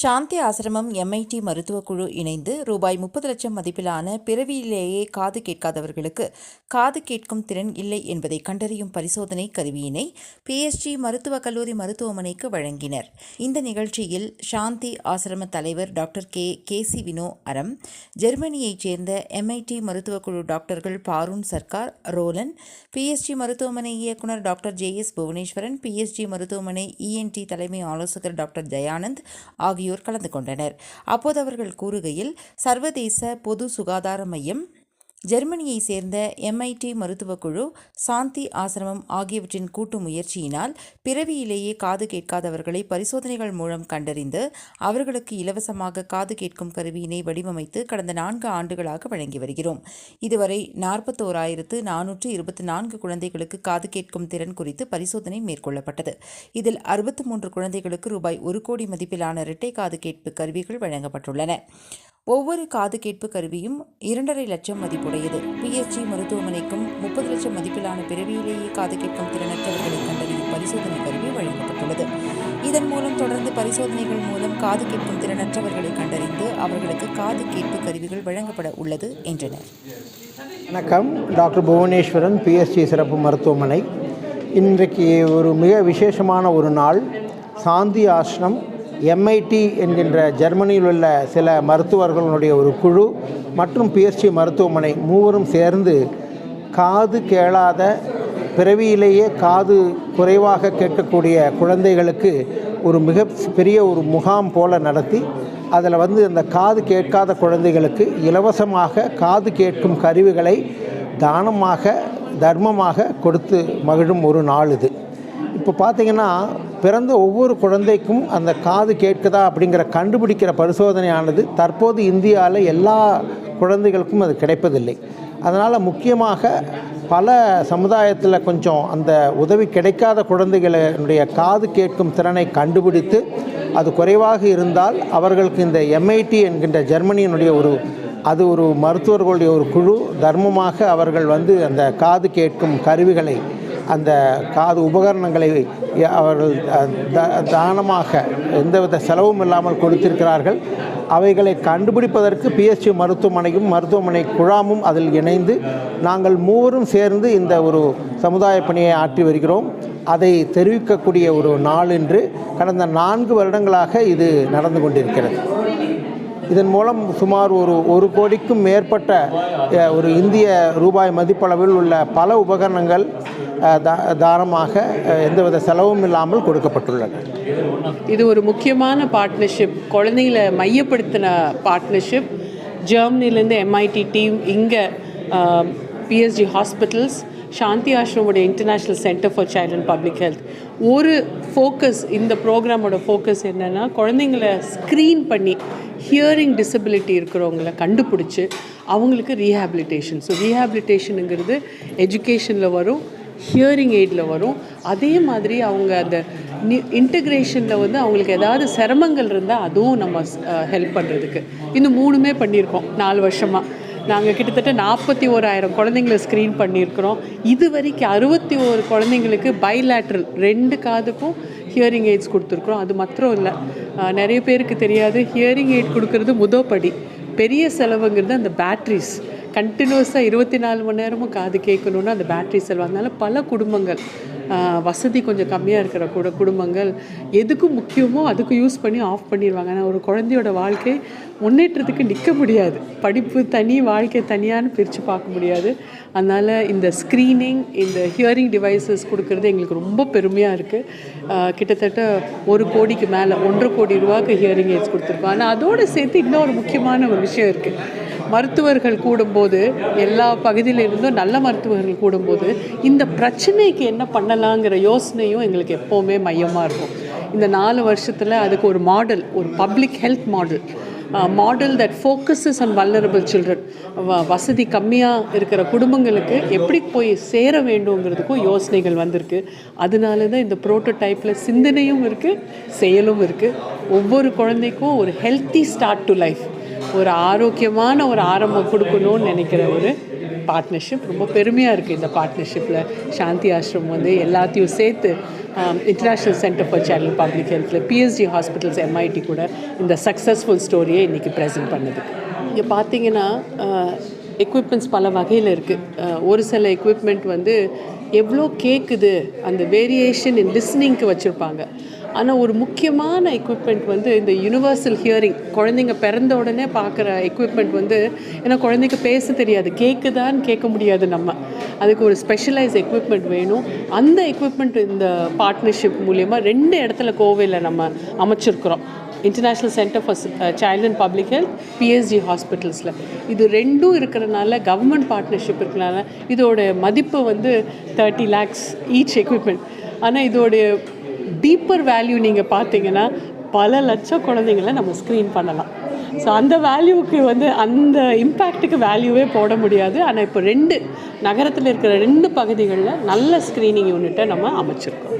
சாந்தி ஆசிரமம் எம்ஐடி மருத்துவக்குழு இணைந்து ரூபாய் முப்பது லட்சம் மதிப்பிலான பிறவியிலேயே காது கேட்காதவர்களுக்கு காது கேட்கும் திறன் இல்லை என்பதை கண்டறியும் பரிசோதனை கருவியினை பிஎஸ்ஜி மருத்துவக் கல்லூரி மருத்துவமனைக்கு வழங்கினர். இந்த நிகழ்ச்சியில் சாந்தி ஆசிரம தலைவர் doctor K KC Vinu Aram ஜெர்மனியைச் சேர்ந்த எம்ஐடி மருத்துவக் குழு டாக்டர்கள் பாரூன் சர்க்கார் ரோலன் பிஎஸ்ஜி மருத்துவமனை இயக்குனர் doctor J S Bhuvaneswaran PSG மருத்துவமனை இஎன்டி தலைமை ஆலோசகர் டாக்டர் ஜயானந்த் ஆகியோர் கலந்து கொண்டனர் அப்போது அவர்கள் கூறுகையில் சர்வதேச பொது சுகாதார மையம் ஜெர்மனியை சேர்ந்த எம்ஐடி மருத்துவக்குழு சாந்தி ஆசிரமம் ஆகியவற்றின் கூட்டு முயற்சியினால் பிறவியிலேயே காது கேட்காதவர்களை பரிசோதனைகள் மூலம் கண்டறிந்து அவர்களுக்கு இலவசமாக காது கேட்கும் கருவியினை வடிவமைத்து கடந்த நான்கு ஆண்டுகளாக வழங்கி வருகிறோம். இதுவரை நாற்பத்தோராயிரத்து நானூற்று இருபத்தி நான்கு குழந்தைகளுக்கு காது கேட்கும் திறன் குறித்து பரிசோதனை மேற்கொள்ளப்பட்டது. இதில் அறுபத்து மூன்று குழந்தைகளுக்கு ரூபாய் ஒரு கோடி மதிப்பிலான இரட்டை காது கேட்பு கருவிகள் வழங்கப்பட்டுள்ளன. ஒவ்வொரு காது கேட்பு கருவியும் இரண்டரை லட்சம் மதிப்புடையது. பிஎச்சி மருத்துவமனைக்கும் முப்பது லட்சம் மதிப்பிலான பிறவியிலேயே காது கேட்கும் திறனற்றவர்களை கண்டறியும் பரிசோதனை கருவி வழங்கப்பட்டுள்ளது. இதன் மூலம் தொடர்ந்து பரிசோதனைகள் மூலம் காது கேட்கும் திறனற்றவர்களை கண்டறிந்து அவர்களுக்கு காது கேட்பு கருவிகள் வழங்கப்பட உள்ளது என்றனர். வணக்கம். டாக்டர் புவனேஸ்வரன் பிஎஸ்சி சிறப்பு மருத்துவமனை. இன்றைக்கு ஒரு மிக விசேஷமான ஒரு நாள். சாந்தி ஆசிரம் எம்ஐடி என்கின்ற ஜெர்மனியில் உள்ள சில மருத்துவர்களுடைய ஒரு குழு மற்றும் பிஎஸ்டி மருத்துவமனை மூவரும் சேர்ந்து காது கேளாத பிறவியிலேயே காது குறைவாக கேட்கக்கூடிய குழந்தைகளுக்கு ஒரு மிக பெரிய ஒரு முகாம் போல நடத்தி அதில் வந்து அந்த காது கேட்காத குழந்தைகளுக்கு இலவசமாக காது கேட்கும் கருவிகளை தானமாக தர்மமாக கொடுத்து மகிழும் ஒரு நாள் இது. இப்போ பார்த்தீங்கன்னா பிறந்த ஒவ்வொரு குழந்தைக்கும் அந்த காது கேட்குதா அப்படிங்கிற கண்டுபிடிக்கிற பரிசோதனையானது தற்போது இந்தியாவில் எல்லா குழந்தைகளுக்கும் அது கிடைப்பதில்லை. அதனால் முக்கியமாக பல சமுதாயத்தில் கொஞ்சம் அந்த உதவி கிடைக்காத குழந்தைகளுடைய காது கேட்கும் திறனை கண்டுபிடித்து அது குறைவாக இருந்தால் அவர்களுக்கு இந்த எம்ஐடி என்கின்ற ஜெர்மனியினுடைய ஒரு அது ஒரு மருத்துவர்களுடைய ஒரு குழு தர்மமாக அவர்கள் வந்து அந்த காது கேட்கும் கருவிகளை அந்த காது உபகரணங்களை அவர்கள் தானமாக எந்தவித செலவும் இல்லாமல் கொடுத்திருக்கிறார்கள். அவைகளை கண்டுபிடிப்பதற்கு பிஎஸ்சி மருத்துவமனையும் மருத்துவமனை குழாமும் அதில் இணைந்து நாங்கள் மூவரும் சேர்ந்து இந்த ஒரு சமுதாய பணியை ஆற்றி வருகிறோம். அதை தெரிவிக்கக்கூடிய ஒரு நாள் என்று கடந்த நான்கு வருடங்களாக இது நடந்து கொண்டிருக்கிறது. இதன் மூலம் சுமார் ஒரு ஒரு கோடிக்கும் மேற்பட்ட ஒரு இந்திய ரூபாய் மதிப்பளவில் உள்ள பல உபகரணங்கள் தாரமாக தா- எந்தவித செலவும் இல்லாமல் கொடுக்கப்பட்டுள்ளன. இது ஒரு முக்கியமான பார்ட்னர்ஷிப் குழந்தைங்களை மையப்படுத்தின பார்ட்னர்ஷிப் ஜெர்மனிலேருந்து எம்ஐடி டீம் இங்கே PSG hospitals Shanti ஆஷ்ரமோட international centre for child and public health ஒரு ஃபோக்கஸ் இந்த ப்ரோக்ராமோட ஃபோக்கஸ் என்னென்னா குழந்தைங்கள ஸ்க்ரீன் பண்ணி ஹியரிங் டிசபிலிட்டி இருக்கிறவங்கள கண்டுபிடிச்சி அவங்களுக்கு ரீஹாபிலிட்டேஷன் ஸோ ரீஹாபிலிட்டேஷனுங்கிறது எஜுகேஷனில் வரும் ஹியரிங் எய்டில் வரும். அதே மாதிரி அவங்க அந்த இன்டகிரேஷனில் வந்து அவங்களுக்கு ஏதாவது சிரமங்கள் இருந்தால் அதுவும் நம்ம ஹெல்ப் பண்ணுறதுக்கு இந்த மூணுமே பண்ணியிருக்கோம் நாலு வருஷமாக நாங்கள் கிட்டத்தட்ட நாற்பத்தி ஓராயிரம் குழந்தைங்கள ஸ்க்ரீன் பண்ணியிருக்கிறோம். இது வரைக்கும் அறுபத்தி ஓரு குழந்தைங்களுக்கு பைலேட்ரல் ரெண்டு காதுக்கும் ஹியரிங் எய்ட்ஸ் கொடுத்துருக்குறோம். அது மாத்திரம் இல்லை. நிறைய பேருக்கு தெரியாது. ஹியரிங் எய்ட் கொடுக்கறது முதப்படி பெரிய செலவுங்கிறது அந்த பேட்ரிஸ் கண்டினியூஸாக இருபத்தி நாலு மணி நேரமும் காது கேட்கணுன்னா அந்த பேட்ரி செல்வம் அதனால் பல குடும்பங்கள் வசதி கொஞ்சம் கம்மியாக இருக்கிற கூட குடும்பங்கள் எதுக்கு முக்கியமோ அதுக்கு யூஸ் பண்ணி ஆஃப் பண்ணிடுவாங்க ஆனால் ஒரு குழந்தையோட வாழ்க்கை முன்னேற்றத்துக்கு நிற்க முடியாது. படிப்பு தனி வாழ்க்கை தனியான்னு பிரித்து பார்க்க முடியாது. அதனால் இந்த ஸ்க்ரீனிங் இந்த ஹியரிங் டிவைசஸ் கொடுக்கறது எங்களுக்கு ரொம்ப பெருமையாக இருக்குது கிட்டத்தட்ட ஒரு கோடிக்கு மேலே ஒன்றரை கோடி ரூபாய்க்கு ஹியரிங் எய்ட்ஸ் கொடுத்துருக்கோம். ஆனால் அதோடு சேர்த்து இன்னும் ஒரு முக்கியமான ஒரு விஷயம் இருக்குது மருத்துவர்கள் கூடும்போது எல்லா பகுதியிலிருந்தும் நல்ல மருத்துவர்கள் கூடும்போது இந்த பிரச்சனைக்கு என்ன பண்ணலாங்கிற யோசனையும் எங்களுக்கு எப்போவுமே மையமாக இருக்கும். இந்த நாலு வருஷத்தில் அதுக்கு ஒரு மாடல் ஒரு public health model model that focuses on vulnerable children வசதி கம்மியாக இருக்கிற குடும்பங்களுக்கு எப்படி போய் சேர வேண்டுங்கிறதுக்கும் யோசனைகள் வந்திருக்கு. அதனால தான் இந்த ப்ரோட்டோடைப்பில் சிந்தனையும் இருக்குது செயலும் இருக்குது ஒவ்வொரு குழந்தைக்கும் ஒரு ஹெல்த்தி ஸ்டார்ட் டு லைஃப் ஒரு ஆரோக்கியமான ஒரு ஆரம்பம் கொடுக்கணும்னு நினைக்கிற ஒரு பார்ட்னர்ஷிப் ரொம்ப பெருமையாக இருக்குது இந்த பார்ட்னர்ஷிப்பில் சாந்தி ஆஷ்ரம் வந்து எல்லாத்தையும் சேர்த்து international centre for channel public ஹெல்த்தில் PSG hospitals MIT கூட இந்த சக்ஸஸ்ஃபுல் ஸ்டோரியை இன்றைக்கி ப்ரெசென்ட் பண்ணுது. இங்கே பார்த்தீங்கன்னா எக்யூப்மெண்ட்ஸ் பல வகையில் இருக்குது ஒரு சில எக்யூப்மெண்ட் வந்து எவ்வளோ கேட்குது அந்த வேரியேஷன் இன் லிஸ்னிங்க்கு வச்சுருப்பாங்க. ஆனால் ஒரு முக்கியமான எக்யூப்மெண்ட் வந்து இந்த யுனிவர்சல் ஹியரிங் குழந்தைங்க பிறந்த உடனே பார்க்குற எக்யூப்மெண்ட் வந்து ஏன்னா குழந்தைக்கு பேச தெரியாது. கேட்குதான்னு கேட்க முடியாது நம்ம. அதுக்கு ஒரு ஸ்பெஷலைஸ் எக்யூப்மெண்ட் வேணும். அந்த எக்யூப்மெண்ட் இந்த பார்ட்னர்ஷிப் மூலயமா ரெண்டு இடத்துல கோவையில் நம்ம அமைச்சிருக்கிறோம். International centre for child and public health PSG ஹாஸ்பிட்டல்ஸில் இது ரெண்டும் இருக்கிறனால கவர்மெண்ட் பார்ட்னர்ஷிப் இருக்கிறனால இதோட மதிப்பு வந்து தேர்ட்டி லேக்ஸ் ஈச் எக்யூப்மெண்ட் ஆனால் இதோடைய டீப்பர் வேல்யூ நீங்கள் பார்த்தீங்கன்னா பல லட்சம் குழந்தைங்கள நம்ம ஸ்க்ரீன் பண்ணலாம். ஸோ அந்த வேல்யூவுக்கு வந்து அந்த இம்பேக்ட்டுக்கு வேல்யூவே போட முடியாது. ஆனால் இப்போ ரெண்டு நகரத்தில் இருக்கிற ரெண்டு பகுதிகளில் நல்ல ஸ்க்ரீனிங் யூனிட்டை நம்ம அமைச்சிருக்கோம்.